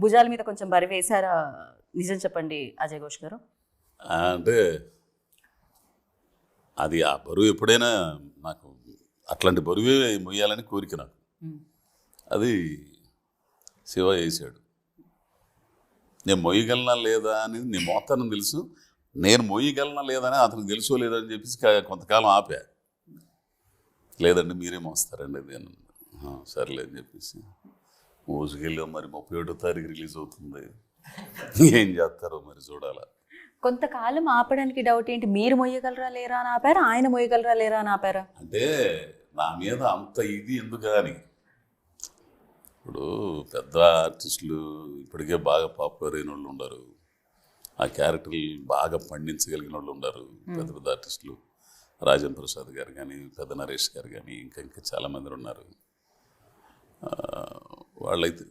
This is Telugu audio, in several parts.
భుజాల మీద కొంచెం బరి వేశారా? నిజం చెప్పండి అజయ్ ఘోష్ గారు. అంటే అది ఆ బరువు ఎప్పుడైనా నాకు అట్లాంటి బరువే మొయ్యాలని కోరిక నాకు. అది శివ వేసాడు నేను మొయ్యగలనా లేదా అనేది నేను మోతాను తెలుసు. నేను మొయ్యగలనా లేదా అని అతనికి తెలుసో లేదో అని చెప్పేసి కొంతకాలం ఆపా. లేదండి మీరే మోస్తారండి. "ఆ, సర్లే అని చెప్పేసి. మోసుకెళ్ళి మరి ముప్పై ఒకటో తారీఖు రిలీజ్ అవుతుంది. ఏం చేస్తారో మరి చూడాలా. కొంతకాలం ఆపడానికి డౌట్ ఏంటి? మీరు మొయ్యగలరా లేరా అని ఆపారా? ఆయన మొయ్యగలరా లేరా అని ఆపారా? అంటే నా మీద అంత ఇది ఎందుకు అని ఇప్పుడు పెద్ద ఆర్టిస్టులు ఇప్పటికే బాగా పాపులర్ అయిన వాళ్ళు ఉన్నారు ఆ క్యారెక్టర్లు బాగా పండించగలిగిన వాళ్ళు ఉన్నారు పెద్ద పెద్ద ఆర్టిస్టులు. రాజన్ ప్రసాద్ గారు కానీ పెద్ద నరేష్ గారు కానీ ఇంకా ఇంకా చాలామంది ఉన్నారు. వాళ్ళైతే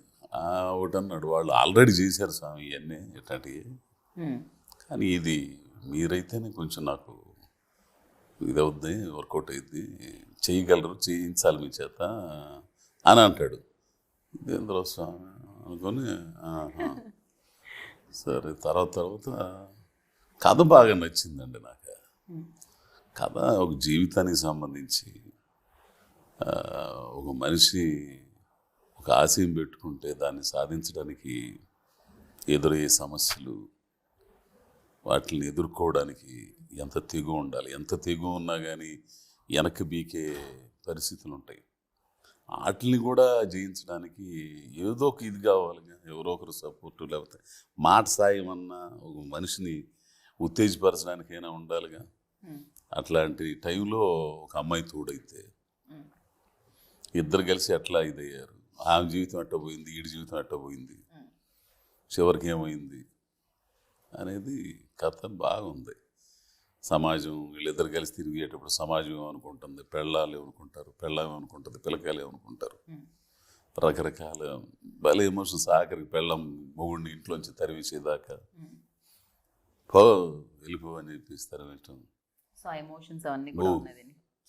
ఒకటి అన్నాడు వాళ్ళు ఆల్రెడీ చేశారు స్వామి ఇవన్నీ ఇట్లాంటివి. కానీ ఇది మీరైతేనే కొంచెం నాకు ఇది అవుద్ది వర్కౌట్ అయింది చేయగలరు చేయించాలి మీ చేత అని అంటాడు ఇదేంద్ర స్వామి అనుకొని. సరే తర్వాత తర్వాత కథ బాగా నచ్చిందండి నాకు కథ ఒక జీవితానికి సంబంధించి ఒక మనిషి ఒక ఆశయం పెట్టుకుంటే దాన్ని సాధించడానికి ఎదురయ్యే సమస్యలు వాటిని ఎదుర్కోవడానికి ఎంత తెగు ఉండాలి ఎంత తెగు ఉన్నా కానీ వెనక్కి బీకే పరిస్థితులు ఉంటాయి వాటిని కూడా జయించడానికి ఏదో ఒక ఇది కావాలిగా ఎవరో ఒకరు సపోర్టు లేకపోతే మాట సాయం అన్నా ఒక మనిషిని ఉత్తేజపరచడానికైనా ఉండాలిగా. అట్లాంటి టైంలో ఒక అమ్మాయి తోడైతే. ఇద్దరు కలిసి అట్లా ఇదయ్యారు ఆమె జీవితం అట్ట పోయింది ఈడి జీవితం అట్ట పోయింది. చివరికి ఏమైంది? అనేది కథ బాగుంది. సమాజం వీళ్ళిద్దరు కలిసి తిరిగేటప్పుడు సమాజం ఏమనుకుంటుంది? పెళ్ళాలు ఏమనుకుంటారు? పెళ్ళాం ఏమనుకుంటుంది? పిల్లకాయలు ఏమనుకుంటారు. రకరకాల భలే ఎమోషన్స్. ఆఖరికి పెళ్ళం మొగుడిని ఇంట్లోంచి తరివేసేదాకా. పో వెళ్ళిపో అని చెప్పేసి తరివేయటం సో ఎమోషన్స్ అవన్నీ కూడా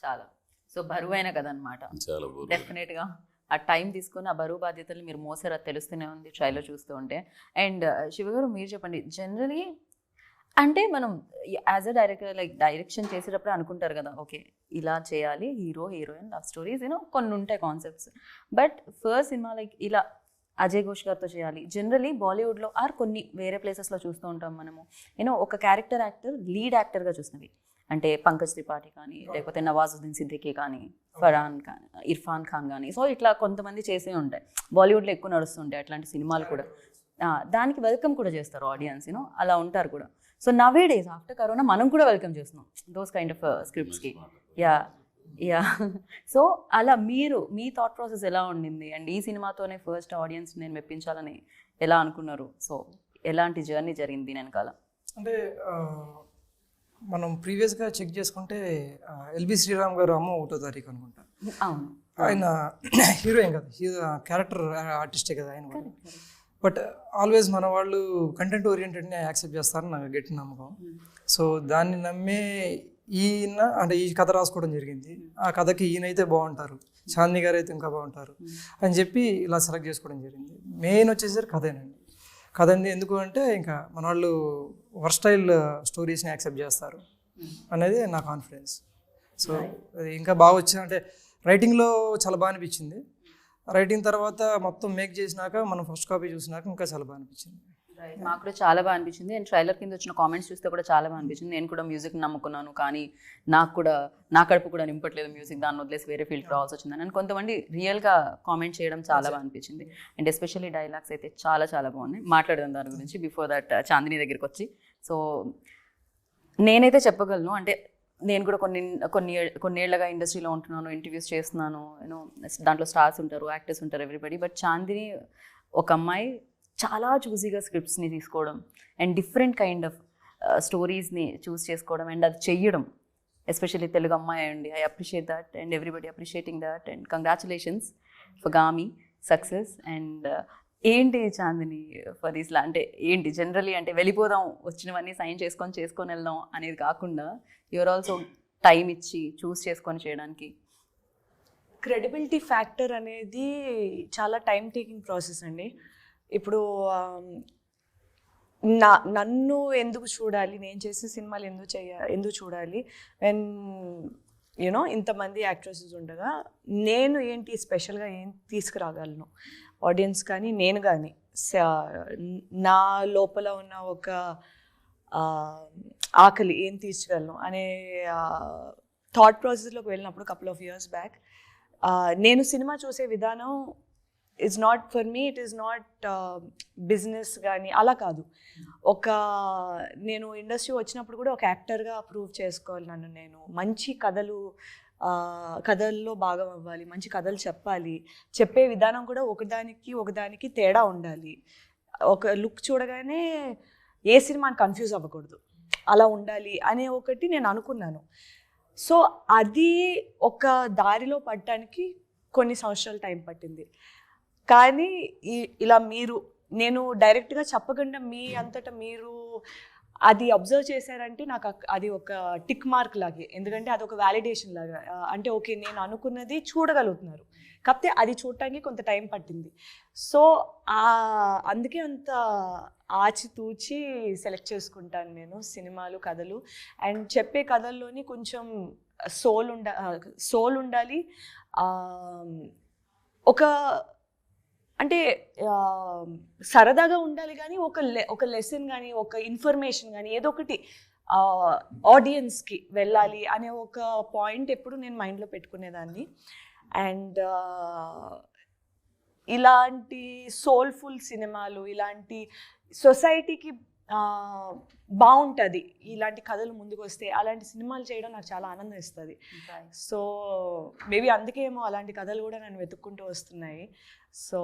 చాలా. సో బరువైన కథ అనమాట చాలా డెఫినెట్గా. ఆ టైం తీసుకొని ఆ బరువు బాధ్యతలు మీరు మోసారు అది తెలుస్తూనే ఉంది ట్రైలో చూస్తూ ఉంటే. అండ్ శివగారు మీరు చెప్పండి జనరలీ అంటే మనం as a director like direction చేసేటప్పుడు అనుకుంటారు కదా ఓకే ఇలా చేయాలి hero heroine love stories you know కొన్ని ఉంటాయి concepts. But first cinema like ఇలా అజయ్ ఘోష్ గారితో చేయాలి. జనరలీ బాలీవుడ్లో ఆర్ కొన్ని వేరే ప్లేసెస్లో చూస్తూ ఉంటాం మనము. యూనో ఒక క్యారెక్టర్ యాక్టర్ లీడ్ యాక్టర్గా చూసినవి. అంటే పంకజ్ త్రిపాఠి కానీ లేకపోతే నవాజుద్దీన్ సిద్దికీ కానీ ఫరాన్ ఖాన్ ఇర్ఫాన్ ఖాన్ కానీ సో ఇట్లా కొంతమంది చేసే ఉంటాయి. బాలీవుడ్లో ఎక్కువ నడుస్తుంటాయి అట్లాంటి సినిమాలు కూడా. దానికి వెల్కమ్ కూడా చేస్తారు ఆడియన్స్ యూనో అలా ఉంటారు కూడా. So nowadays after corona మనం కూడా వెల్కమ్ చేస్తున్నాం. దోస్ కైండ్ ఆఫ్ స్క్రిప్ట్స్కి యా యా సో అలా మీరు మీ థాట్ ప్రాసెస్ ఎలా ఉండింది? అండ్ ఈ సినిమాతోనే ఫస్ట్ ఆడియన్స్ నేను మెప్పించాలని ఎలా అనుకున్నారు? సో ఎలాంటి జర్నీ జరిగింది వెనకాల? అంటే మనం ప్రీవియస్గా చెక్ చేసుకుంటే ఎల్బి శ్రీరామ్ గారు అమ్మ ఒకటో తారీఖు అనుకుంటా. అవును. ఆయన హీరోయిన్ కదా హీరో క్యారెక్టర్ ఆర్టిస్టే కదా ఆయన కూడా బట్ ఆల్వేస్ మన వాళ్ళు కంటెంట్ ఓరియంటెడ్ని యాక్సెప్ట్ చేస్తారని నాకు గట్టి నమ్మకం. సో దాన్ని నమ్మే ఈయన అంటే ఈ కథ రాసుకోవడం జరిగింది. ఆ కథకి ఈయనైతే బాగుంటారు. చాందిని గారు అయితే ఇంకా బాగుంటారు. అని చెప్పి ఇలా సెలెక్ట్ చేసుకోవడం జరిగింది. మెయిన్ వచ్చేసరికి కథేనండి. కదండి. ఎందుకు అంటే ఇంకా మన వాళ్ళు వర్స్టైల్ స్టోరీస్ని యాక్సెప్ట్ చేస్తారు అనేది నా కాన్ఫిడెన్స్. సో అది ఇంకా బాగా వచ్చింది అంటే రైటింగ్లో చాలా బాగా అనిపించింది. రైటింగ్ తర్వాత మొత్తం మేక్ చేసినాక మనం ఫస్ట్ కాపీ చూసినాక ఇంకా చాలా బాగా అనిపించింది. మాకు కూడా చాలా బాగా అనిపించింది. అండ్ ట్రైలర్ కింద వచ్చిన కామెంట్స్ చూస్తే కూడా చాలా బాగా అనిపించింది. నేను కూడా మ్యూజిక్ నమ్ముకున్నాను. కానీ నాకు కూడా నా కడుపు కూడా నింపట్లేదు మ్యూజిక్. దాన్ని వదిలేసి వేరే ఫీల్డ్కి రావాల్సి వచ్చిందని. అని కొంతమంది రియల్గా కామెంట్ చేయడం చాలా బాగా అనిపించింది. అండ్ ఎస్పెషల్లీ డైలాగ్స్ అయితే చాలా చాలా బాగున్నాయి. మాట్లాడదాం దాని గురించి బిఫోర్ దట్ చాందిని దగ్గరికి వచ్చి. సో నేనైతే చెప్పగలను. అంటే నేను కూడా కొన్ని కొన్ని కొన్నేళ్ళుగా ఇండస్ట్రీలో ఉంటున్నాను. ఇంటర్వ్యూస్ చేస్తున్నాను. యూనో దాంట్లో స్టార్స్ ఉంటారు యాక్టర్స్ ఉంటారు ఎవ్రీబడి బట్ చాందిని ఒక అమ్మాయి చాలా చూసీగా స్క్రిప్ట్స్ని తీసుకోవడం అండ్ డిఫరెంట్ కైండ్ ఆఫ్ స్టోరీస్ని చూస్ చేసుకోవడం అండ్ అది చెయ్యడం. ఎస్పెషల్లీ తెలుగు అమ్మాయి అండి. I appreciate that and everybody appreciating that and congratulations for Gaami success and ఏంటి చాందిని ఫర్ దిస్ లా అంటే ఏంటి జనరలీ అంటే వెళ్ళిపోదాం వచ్చినవన్నీ సైన్ చేసుకొని చేసుకొని వెళ్దాం అనేది కాకుండా యువర్ ఆల్సో టైం ఇచ్చి చూస్ చేసుకొని చేయడానికి. క్రెడిబిలిటీ ఫ్యాక్టర్ అనేది చాలా టైం టేకింగ్ ప్రాసెస్ అండి. ఇప్పుడు నా నన్ను ఎందుకు చూడాలి? నేను చేసే సినిమాలు ఎందుకు చేయ ఎందుకు చూడాలి? వెన్ యూనో ఇంతమంది యాక్ట్రెసెస్ ఉండగా నేను ఏంటి స్పెషల్గా ఏం తీసుకురాగలను? ఆడియన్స్ కానీ నేను కానీ నా లోపల ఉన్న ఒక ఆకలి ఏం తీర్చగలను? అనే థాట్ ప్రాసెస్లోకి వెళ్ళినప్పుడు కపుల్ ఆఫ్ ఇయర్స్ బ్యాక్ నేను సినిమా చూసే విధానం it's not for me it is not business కానీ అలా కాదు. ఒక నేను ఇండస్ట్రీ వచ్చినప్పుడు కూడా ఒక యాక్టర్గా ప్రూవ్ చేసుకోవాలి నన్ను నేను. మంచి కథలు కథల్లో భాగం అవ్వాలి మంచి కథలు చెప్పాలి. చెప్పే విధానం కూడా ఒకదానికి ఒకదానికి తేడా ఉండాలి. ఒక లుక్ చూడగానే ఏ సినిమాని కన్ఫ్యూజ్ అవ్వకూడదు. అలా ఉండాలి అనే ఒకటి నేను అనుకున్నాను. సో అది ఒక దారిలో పడటానికి కొన్ని సంవత్సరాలు టైం పట్టింది. కానీ ఈ- ఇలా మీరు నేను డైరెక్ట్గా చెప్పకుండా మీ అంతటా మీరు అది అబ్జర్వ్ చేశారంటే నాకు అది ఒక టిక్ మార్క్ లాగే. ఎందుకంటే అది ఒక వ్యాలిడేషన్ లాగా. అంటే ఓకే నేను అనుకున్నది చూడగలుగుతున్నారు. కాకపోతే అది చూడటానికి కొంత టైం పట్టింది. సో అందుకే అంత ఆచితూచి సెలెక్ట్ చేసుకుంటాను నేను సినిమాలు కథలు. అండ్ చెప్పే కథల్లోని కొంచెం సోల్ ఉండ సోల్ ఉండాలి. ఒక అంటే సరదాగా ఉండాలి కానీ ఒక లె ఒక లెసన్ కానీ ఒక ఇన్ఫర్మేషన్ కానీ ఏదో ఒకటి ఆడియన్స్కి వెళ్ళాలి అనే ఒక పాయింట్ ఎప్పుడు నేను మైండ్లో పెట్టుకునేదాన్ని. అండ్ ఇలాంటి సోల్ఫుల్ సినిమాలు ఇలాంటి సొసైటీకి బాగుంటుంది ఇలాంటి కథలు ముందుకు వస్తే అలాంటి సినిమాలు చేయడం నాకు చాలా ఆనందం ఇస్తుంది సో మేబీ అందుకే ఏమో అలాంటి కథలు కూడా నన్ను వెతుక్కుంటూ వస్తున్నాయి. So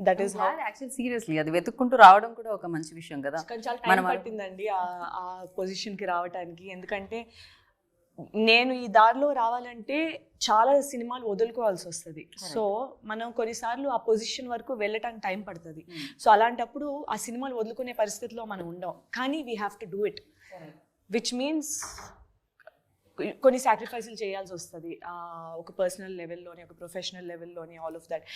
that is actual seriously అది వెతుక్కుంటూ రావడం కూడా ఒక మంచి విషయం కదా. చాలా టైం పట్టిందండి ఆ- ఆ పొజిషన్కి రావడానికి ఎందుకంటే నేను ఈ దారిలో రావాలంటే చాలా సినిమాలు వదులుకోవాల్సి వస్తుంది. సో మనం కొన్నిసార్లు ఆ పొజిషన్ వరకు వెళ్ళటానికి టైం పడుతుంది. సో అలాంటప్పుడు ఆ సినిమాలు వదులుకునే పరిస్థితిలో మనం ఉండం. కానీ we have to do it which means కొన్ని సాక్రిఫైసులు చేయాల్సి వస్తుంది. ఒక పర్సనల్ లెవెల్లోని ఒక ప్రొఫెషనల్ లెవెల్లోని ఆల్ ఆఫ్ దట్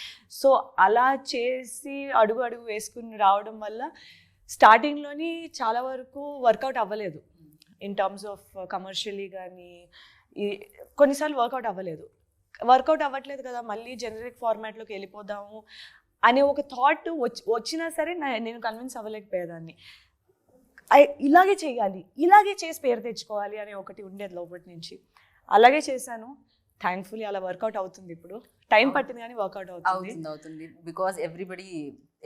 సో అలా చేసి అడుగు అడుగు వేసుకుని రావడం వల్ల స్టార్టింగ్లోని చాలా వరకు వర్కౌట్ అవ్వలేదు. ఇన్ టర్మ్స్ ఆఫ్ కమర్షియలీ కానీ కొన్నిసార్లు వర్కౌట్ అవ్వలేదు. వర్కౌట్ అవ్వట్లేదు కదా మళ్ళీ జనరిక్ ఫార్మాట్లోకి వెళ్ళిపోదాము అనే ఒక థాట్ వచ్చి వచ్చినా సరే నేను కన్విన్స్ అవ్వలేకపోయేదాన్ని. ఇలాగే చేయాలి ఇలాగే చేసి పేరు తెచ్చుకోవాలి అనే ఒకటి ఉండేది లోపటి నుంచి. అలాగే చేశాను. థ్యాంక్ఫుల్లీ అలా వర్కౌట్ అవుతుంది ఇప్పుడు. టైం పట్టింది కానీ వర్కౌట్ అవుతుంది. అవుతుంది అవుతుంది. బికాస్ ఎవ్రీబడి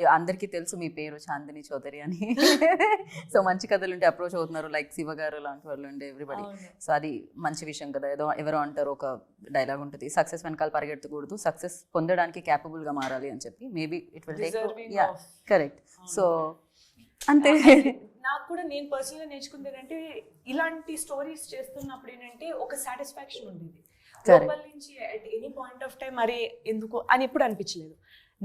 అందరికీ తెలుసు మీ పేరు చాందిని చౌదరి అని. సో మంచి కథలు ఉంటే అప్రోచ్ అవుతున్నారు లైక్ శివ గారు లాంటి వాళ్ళు ఉండే ఎవ్రీబడి. సో అది మంచి విషయం కదా ఏదో ఎవరో అంటారు ఒక డైలాగ్ ఉంటుంది. సక్సెస్ వెనకాల పరిగెత్తకూడదు. సక్సెస్ పొందడానికి capable గా మారాలి అని చెప్పి. Maybe it will take yeah correct so అంతే. నాకు కూడా నేను పర్సనల్గా నేర్చుకుంది ఏంటంటే ఇలాంటి స్టోరీస్ చేస్తున్నప్పుడు ఏంటంటే ఒక సాటిస్ఫాక్షన్ ఉండేది. లోపల నుంచి at any point of time మరి ఎందుకు అని ఎప్పుడు అనిపించలేదు.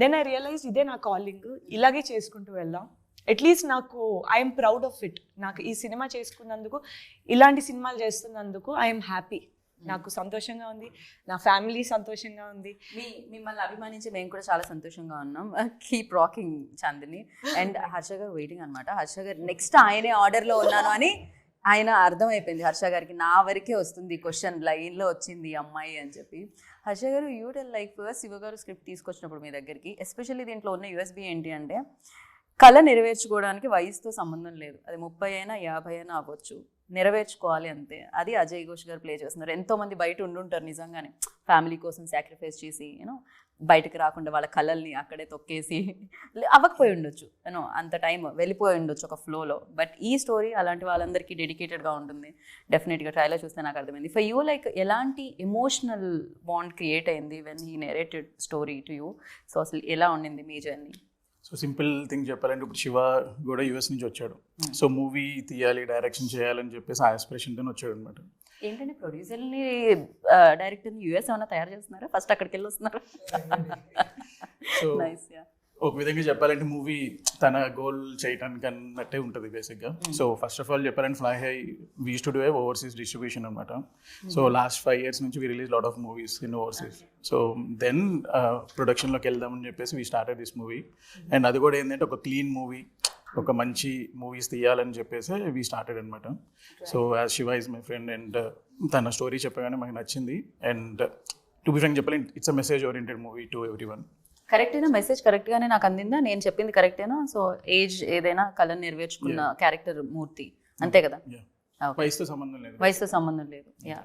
దెన్ ఐ రియలైజ్ ఇదే నా కాలింగ్ ఇలాగే చేసుకుంటూ వెళ్దాం. అట్లీస్ట్ నాకు ఐఎమ్ ప్రౌడ్ ఆఫ్ ఇట్ నాకు ఈ సినిమా చేసుకున్నందుకు ఇలాంటి సినిమాలు చేస్తున్నందుకు ఐఎమ్ హ్యాపీ నాకు సంతోషంగా ఉంది. నా ఫ్యామిలీ సంతోషంగా ఉంది. మీ మిమ్మల్ని అభిమానించి మేము కూడా చాలా సంతోషంగా ఉన్నాం. Keep rocking Chandini and Harsha garu waiting అనమాట హర్ష గారు నెక్స్ట్ ఆయనే ఆర్డర్లో ఉన్నాను అని ఆయన అర్థమైపోయింది. హర్ష గారికి నా వరకే వస్తుంది క్వశ్చన్ లైన్లో వచ్చింది అమ్మాయి అని చెప్పి. హర్ష గారు యూ టెల్ లైక్ శివ గారు స్క్రిప్ట్ తీసుకొచ్చినప్పుడు మీ దగ్గరికి ఎస్పెషల్లీ దీంట్లో ఉన్న యూఎస్బి ఏంటి అంటే కళ నెరవేర్చుకోవడానికి వయసుతో సంబంధం లేదు. అది ముప్పై అయినా యాభై అయినా అవ్వచ్చు. నెరవేర్చుకోవాలి అంతే. అది అజయ్ ఘోష్ గారు ప్లే చేస్తున్నారు. ఎంతోమంది బయట ఉండుంటారు నిజంగానే. ఫ్యామిలీ కోసం సాక్రిఫైస్ చేసి యూనో బయటకు రాకుండా వాళ్ళ కళల్ని అక్కడే తొక్కేసి లే- అవ్వకపోయి ఉండొచ్చు యూనో అంత టైం వెళ్ళిపోయి ఉండొచ్చు ఒక ఫ్లోలో బట్ ఈ స్టోరీ అలాంటి వాళ్ళందరికీ డెడికేటెడ్గా ఉంటుంది. డెఫినెట్గా ట్రైలర్ చూస్తే నాకు అర్థమైంది. ఫర్ యూ లైక్ ఎలాంటి ఎమోషనల్ బాండ్ క్రియేట్ అయింది when he narrated story to you so అసలు ఎలా ఉండింది మీ జర్నీ సో సింపుల్ థింగ్ చెప్పాలంటే ఇప్పుడు శివ కూడా యూఎస్ నుంచి వచ్చాడు. సో మూవీ తీయాలి డైరెక్షన్ చేయాలని చెప్పేసి ఆ ఆస్పిరేషన్తో వచ్చాడు అనమాట ఏంటంటే ప్రొడ్యూసర్ని డైరెక్టర్ని యూఎస్ ఏమైనా తయారు చేస్తున్నారా? ఫస్ట్ అక్కడికి వెళ్ళి వస్తున్నారు సో నైస్ యా ఒక విధంగా చెప్పాలంటే మూవీ తన గోల్ చేయడానికి అన్నట్టే ఉంటుంది బేసిక్గా సో ఫస్ట్ ఆఫ్ ఆల్ చెప్పాలంటే fly high was to do overseas distribution అనమాట సో లాస్ట్ ఫైవ్ ఇయర్స్ నుంచి we release lot of movies in overseas so then ప్రొడక్షన్లోకి వెళ్దామని చెప్పేసి we started this movie and అది కూడా ఏంటంటే ఒక క్లీన్ మూవీ ఒక మంచి మూవీస్ తీయాలని చెప్పేసి వీ స్టార్టెడ్ అనమాట so as Shiva is my friend and తన స్టోరీ చెప్పగానే మాకు నచ్చింది. అండ్ టు బి ఫ్రెంక్ చెప్పాలి it's a message oriented movie to everyone కరెక్టేనా? మెసేజ్ కరెక్ట్గానే నాకు అందిందా? నేను చెప్పింది కరెక్టేనా? సో ఏజ్ ఏదైనా కళను నెరవేర్చుకున్న క్యారెక్టర్ మూర్తి. అంతే కదా. వయసుతో సంబంధం లేదు. వయసుతో సంబంధం లేదు. యా